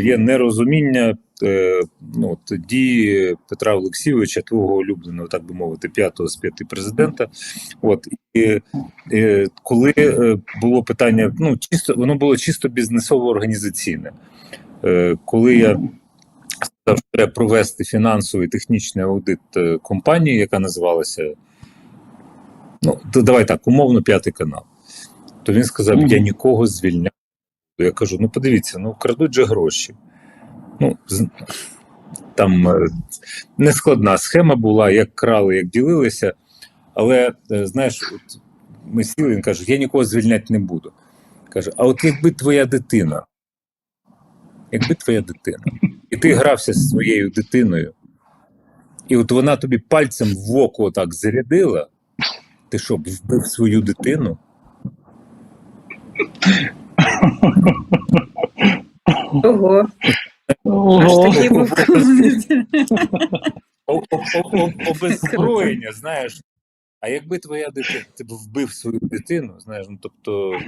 є нерозуміння е, ну, дії Петра Олексійовича, твого улюбленого, так би мовити, п'ятого з п'яти президента. От і е, коли е, було питання, ну чисто воно було чисто бізнесово організаційне. Е, коли я сказав, що треба провести фінансовий технічний аудит компанії, яка називалася. Ну, давай так, умовно, п'ятий канал. То він сказав: я нікого звільняю. Я кажу: ну подивіться, ну крадуть же гроші. Ну, там е, нескладна схема була, як крали, як ділилися. Але е, знаєш, от ми сіли, він каже: я нікого звільняти не буду. Каже: а от якби твоя дитина, якби твоя дитина, і ти грався зі своєю дитиною, і от вона тобі пальцем в око так зарядила, ти що, вбив свою дитину? Ого, аж Ого. такий був О- о- о- о- Обеззброєння, знаєш. А якби твоя дитина, ти б вбив свою дитину, знаєш, ну тобто